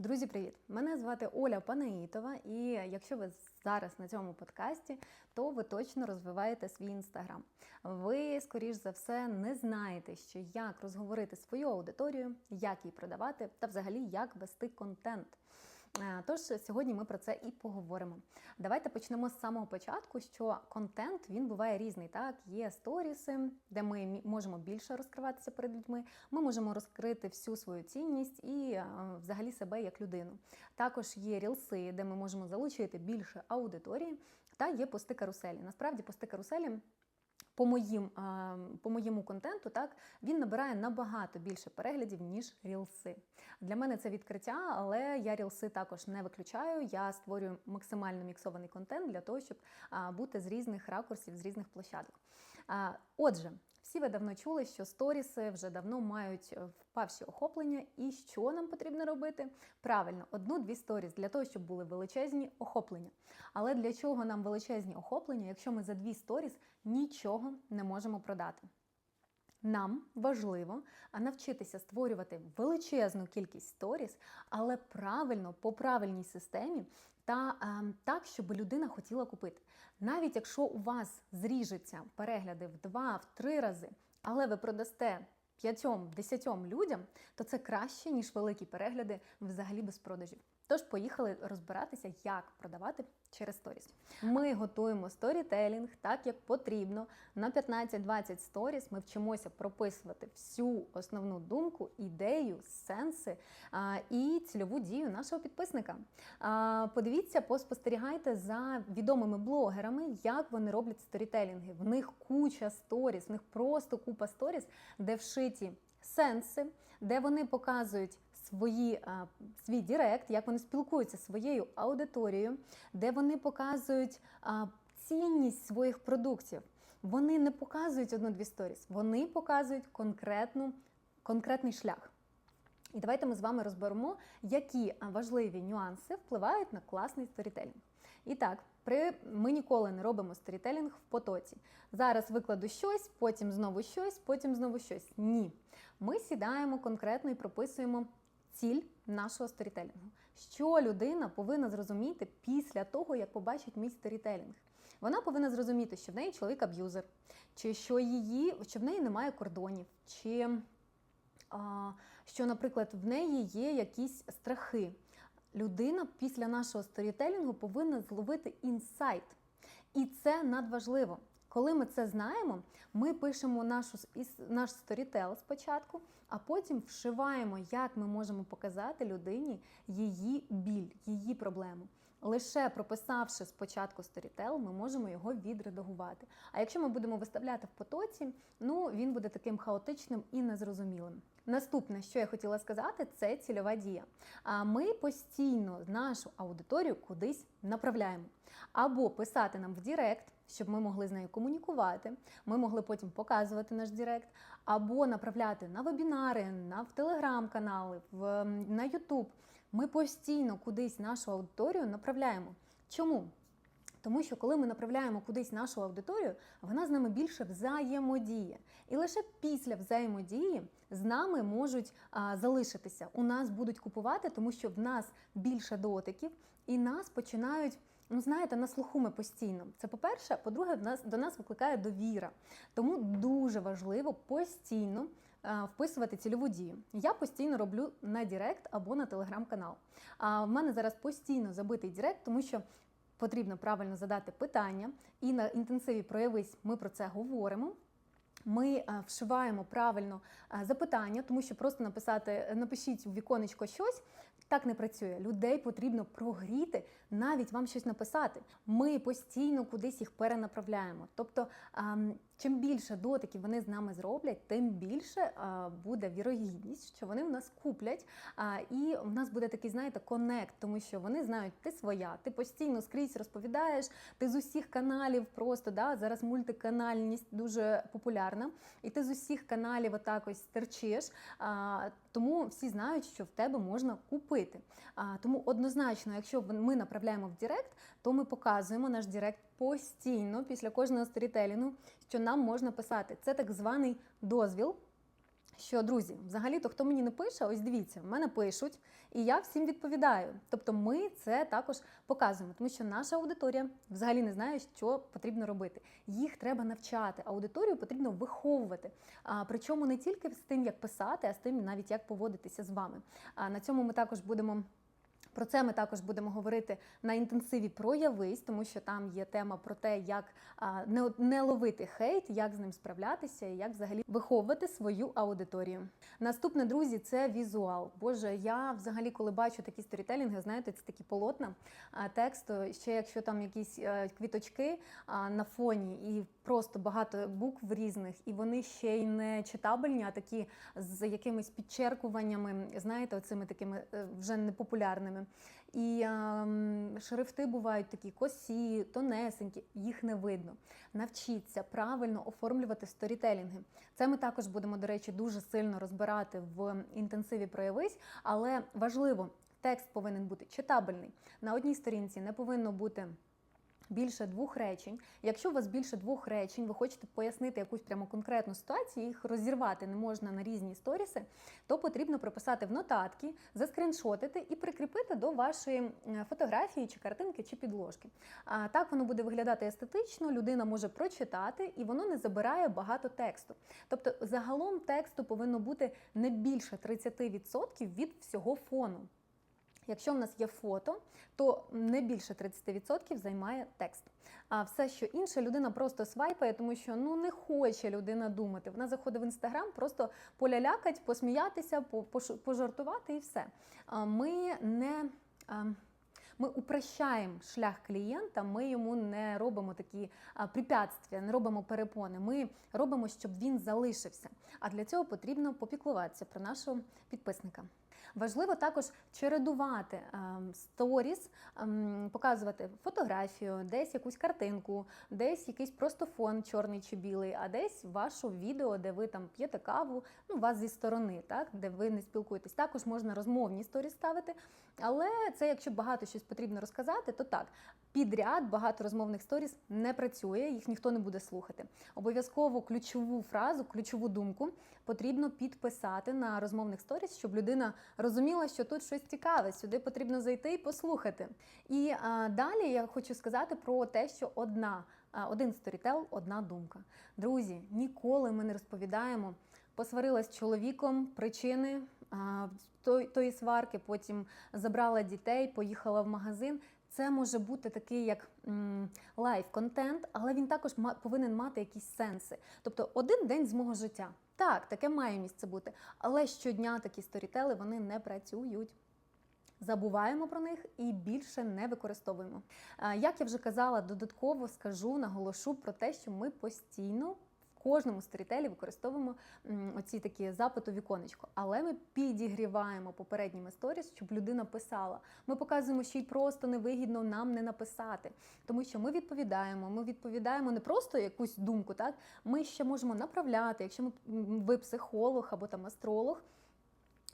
Друзі, привіт! Мене звати Оля Панаїтова, і якщо ви зараз на цьому подкасті, то ви точно розвиваєте свій інстаграм. Ви, скоріш за все, не знаєте, що як розговорити свою аудиторію, як її продавати, та взагалі як вести контент. Е, Тож сьогодні ми про це і поговоримо. Давайте почнемо з самого початку, що контент він буває різний. Так, є сторіси, де ми можемо більше розкриватися перед людьми. Ми можемо розкрити всю свою цінність і е, взагалі себе як людину. Також є рілси, де ми можемо залучити більше аудиторії, та є пости каруселі. Насправді, пости каруселі по моїм по моєму контенту, так він набирає набагато більше переглядів ніж рілси. Для мене це відкриття, але я рілси також не виключаю. Я створюю максимально міксований контент для того, щоб бути з різних ракурсів, з різних площадок. Отже. Всі ви давно чули, що сторіси вже давно мають е, впавші охоплення, і що нам потрібно робити? Правильно, одну-дві сторіс для того, щоб були величезні охоплення. Але для чого нам величезні охоплення, якщо ми за дві сторіс нічого не можемо продати? Нам важливо навчитися створювати величезну кількість сторіс, але правильно по правильній системі та е, так, щоб людина хотіла купити. Навіть якщо у вас зріжеться перегляди в два, в три рази, але ви продасте п'ятьом, десятьом людям, то це краще, ніж великі перегляди взагалі без продажів. Тож поїхали розбиратися, як продавати через сторіс. Ми готуємо сторітелінг так, як потрібно. На 15-20 сторіс ми вчимося прописувати всю основну думку, ідею, сенси а, і цільову дію нашого підписника. А, подивіться, поспостерігайте за відомими блогерами, як вони роблять сторітелінги. В них куча сторіс, в них просто купа сторіс, де вшиті сенси, де вони показують свої, свій дірект, як вони спілкуються зі своєю аудиторією, де вони показують цінність своїх продуктів. Вони не показують одну-дві сторіс, вони показують конкретну, конкретний шлях. І давайте ми з вами розберемо, які важливі нюанси впливають на класний сторітелінг. І так, при ми ніколи не робимо сторітелінг в потоці. Зараз викладу щось, потім знову щось, потім знову щось. Ні. Ми сідаємо конкретно і прописуємо ціль нашого сторітелінгу. Що людина повинна зрозуміти після того, як побачить мій сторітелінг. Вона повинна зрозуміти, що в неї чоловік аб'юзер, чи що її, що в неї немає кордонів, чи а, що, наприклад, в неї є якісь страхи. Людина після нашого сторітелінгу повинна зловити інсайт. І це надважливо. Коли ми це знаємо, ми пишемо нашу, наш сторітел спочатку, а потім вшиваємо, як ми можемо показати людині її біль, її проблему. Лише прописавши спочатку сторітел, ми можемо його відредагувати. А якщо ми будемо виставляти в потоці, ну він буде таким хаотичним і незрозумілим. Наступне, що я хотіла сказати, це цільова дія. А ми постійно нашу аудиторію кудись направляємо. Або писати нам в Дірект, щоб ми могли з нею комунікувати, ми могли потім показувати наш Дірект, або направляти на вебінари, на в телеграм-канали, в, на Ютуб. Ми постійно кудись нашу аудиторію направляємо. Чому? Тому що коли ми направляємо кудись нашу аудиторію, вона з нами більше взаємодіє. І лише після взаємодії з нами можуть а, залишитися. У нас будуть купувати, тому що в нас більше дотиків, і нас починають. Ну, знаєте, на слуху ми постійно. Це по-перше, по-друге, в нас до нас викликає довіра. Тому дуже важливо постійно а, вписувати цільову дію. Я постійно роблю на Дірект або на телеграм-канал. А в мене зараз постійно забитий Дірект, тому що потрібно правильно задати питання, і на інтенсиві проявись ми про це говоримо. Ми е, вшиваємо правильно е, запитання, тому що просто написати напишіть в віконечко щось так не працює. Людей потрібно прогріти, навіть вам щось написати. Ми постійно кудись їх перенаправляємо. Тобто, чим більше дотиків вони з нами зроблять, тим більше буде вірогідність, що вони в нас куплять. І в нас буде такий, знаєте, конект, тому що вони знають, ти своя, ти постійно скрізь розповідаєш, ти з усіх каналів просто да, зараз мультиканальність дуже популярна, і ти з усіх каналів отак ось стерчиш. Тому всі знають, що в тебе можна купити. Тому однозначно, якщо ми направляємо в Директ, то ми показуємо наш Директ постійно після кожного сторітелінгу, що нам можна писати. Це так званий дозвіл що друзі, взагалі-то хто мені не пише, ось дивіться, в мене пишуть, і я всім відповідаю. Тобто ми це також показуємо, тому що наша аудиторія взагалі не знає, що потрібно робити. Їх треба навчати. Аудиторію потрібно виховувати. А, причому не тільки з тим, як писати, а з тим, навіть як поводитися з вами. А на цьому ми також будемо. Про це ми також будемо говорити на інтенсиві проявись, тому що там є тема про те, як не, ловити хейт, як з ним справлятися і як взагалі виховувати свою аудиторію. Наступне, друзі, це візуал. Боже, я взагалі, коли бачу такі сторітелінги, знаєте, це такі полотна тексту. Ще якщо там якісь е, квіточки на фоні, і просто багато букв різних, і вони ще й не читабельні, а такі з якимись підчеркуваннями, знаєте, оцими такими е, вже непопулярними. І ем, шрифти бувають такі косі, тонесенькі, їх не видно. Навчіться правильно оформлювати сторітелінги. Це ми також будемо, до речі, дуже сильно розбирати в інтенсиві проявись, але важливо, текст повинен бути читабельний. На одній сторінці не повинно бути. Більше двох речень. Якщо у вас більше двох речень, ви хочете пояснити якусь прямо конкретну ситуацію, їх розірвати не можна на різні сторіси, то потрібно прописати в нотатки, заскріншотити і прикріпити до вашої е, фотографії, чи картинки, чи підложки. А так воно буде виглядати естетично, людина може прочитати і воно не забирає багато тексту. Тобто, загалом тексту повинно бути не більше 30% від всього фону. Якщо в нас є фото, то не більше 30% займає текст. А все, що інше, людина просто свайпає, тому що ну не хоче людина думати. Вона заходить в інстаграм, просто полялякать, посміятися, пожартувати і все. Ми не. Ми упрощаємо шлях клієнта, ми йому не робимо такі препятствия, не робимо перепони. Ми робимо, щоб він залишився. А для цього потрібно попіклуватися про нашого підписника. Важливо також чередувати ем, сторіс, ем, показувати фотографію, десь якусь картинку, десь якийсь просто фон чорний чи білий, а десь ваше відео, де ви там п'єте каву, ну вас зі сторони, так де ви не спілкуєтесь. Також можна розмовні сторіс ставити. Але це, якщо багато щось потрібно розказати, то так підряд багато розмовних сторіс не працює, їх ніхто не буде слухати. Обов'язково ключову фразу, ключову думку потрібно підписати на розмовних сторіс, щоб людина розуміла, що тут щось цікаве, сюди потрібно зайти і послухати. І а, далі я хочу сказати про те, що одна, один сторітел, одна думка. Друзі, ніколи ми не розповідаємо. Посварилась з чоловіком, причини а, тої сварки, потім забрала дітей, поїхала в магазин. Це може бути такий як лайв-контент, але він також повинен мати якісь сенси. Тобто один день з мого життя. Так, таке має місце бути. Але щодня такі сторітели вони не працюють. Забуваємо про них і більше не використовуємо. Як я вже казала, додатково скажу, наголошу про те, що ми постійно кожному сторітелі використовуємо оці такі запит у віконечко, але ми підігріваємо попередніми сторіс, щоб людина писала. Ми показуємо, що й просто невигідно нам не написати, тому що ми відповідаємо. Ми відповідаємо не просто якусь думку, так ми ще можемо направляти, якщо ми ви психолог або там астролог.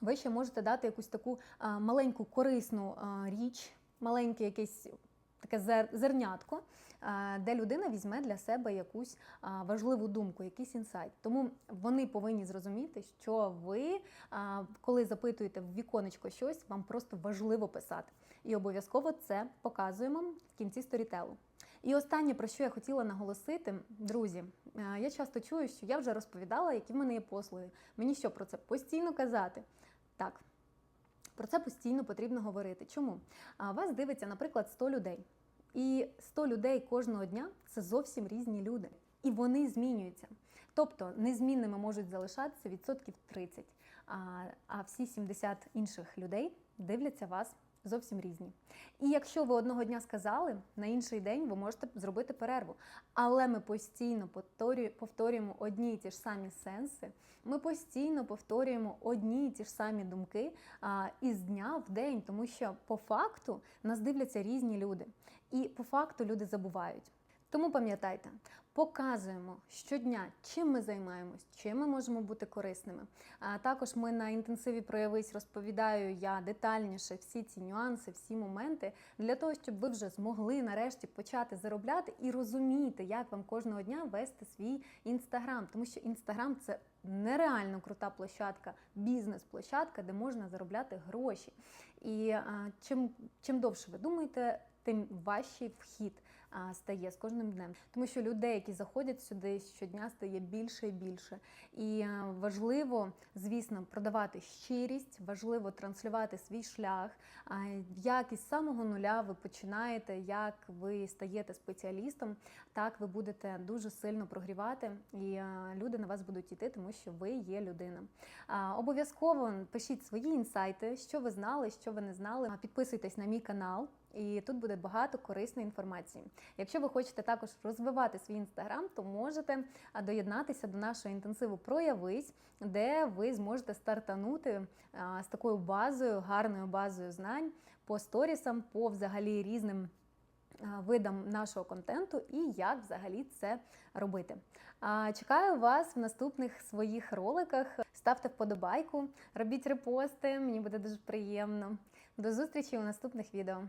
Ви ще можете дати якусь таку маленьку корисну річ, маленьке якесь таке зернятко, де людина візьме для себе якусь важливу думку, якийсь інсайт. Тому вони повинні зрозуміти, що ви, коли запитуєте в віконечко щось, вам просто важливо писати. І обов'язково це показуємо в кінці сторітелу. І останнє, про що я хотіла наголосити, друзі, я часто чую, що я вже розповідала, які в мене є послуги. Мені що про це постійно казати? Так. Про це постійно потрібно говорити. Чому? А вас дивиться, наприклад, 100 людей. І 100 людей кожного дня це зовсім різні люди. І вони змінюються. Тобто незмінними можуть залишатися відсотків 30, а всі 70 інших людей дивляться вас зовсім різні. І якщо ви одного дня сказали, на інший день ви можете зробити перерву. Але ми постійно повторюємо одні і ті ж самі сенси, ми постійно повторюємо одні і ті ж самі думки а, із дня в день, тому що по факту нас дивляться різні люди. І по факту люди забувають. Тому пам'ятайте, показуємо щодня, чим ми займаємось, чим ми можемо бути корисними. А також ми на інтенсиві проявись розповідаю я детальніше всі ці нюанси, всі моменти для того, щоб ви вже змогли нарешті почати заробляти і розуміти, як вам кожного дня вести свій інстаграм, тому що інстаграм це нереально крута площадка, бізнес-площадка, де можна заробляти гроші. І а, чим, чим довше ви думаєте, тим важчий вхід стає з кожним днем. Тому що людей, які заходять сюди щодня, стає більше і більше. І важливо, звісно, продавати щирість, важливо транслювати свій шлях. А, як із самого нуля ви починаєте, як ви стаєте спеціалістом, так ви будете дуже сильно прогрівати, і люди на вас будуть йти, тому що ви є людина. Обов'язково пишіть свої інсайти, що ви знали, що ви не знали. Підписуйтесь на мій канал. І тут буде багато корисної інформації. Якщо ви хочете також розвивати свій інстаграм, то можете доєднатися до нашого інтенсиву Проявись, де ви зможете стартанути з такою базою, гарною базою знань по сторісам, по взагалі різним видам нашого контенту і як взагалі це робити. Чекаю вас в наступних своїх роликах. Ставте вподобайку, робіть репости, мені буде дуже приємно. До зустрічі у наступних відео.